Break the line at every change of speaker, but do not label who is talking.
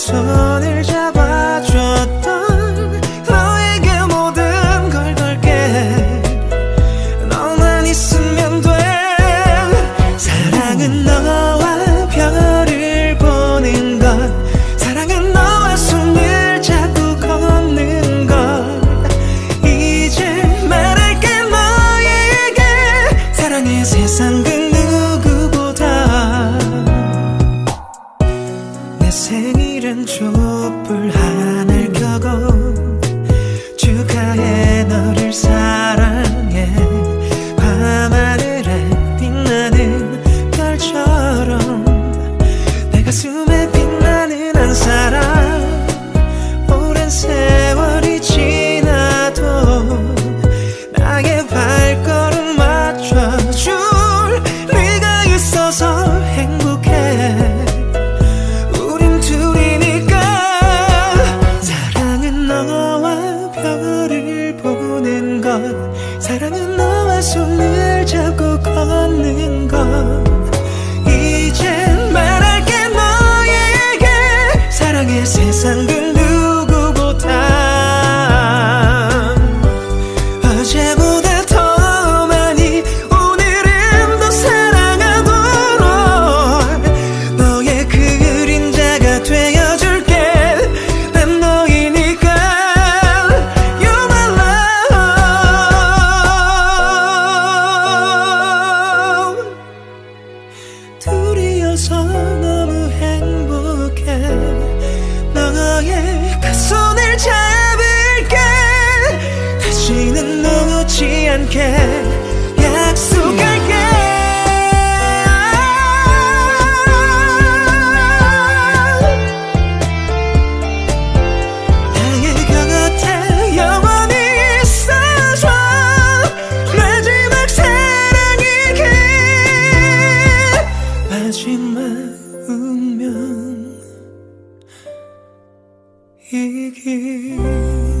서 푸른 촛불 하늘 켜고 있어서 너무 행복해. 너의 그 손을 잡을게. 다시는 놓지 않게. 마음면 이길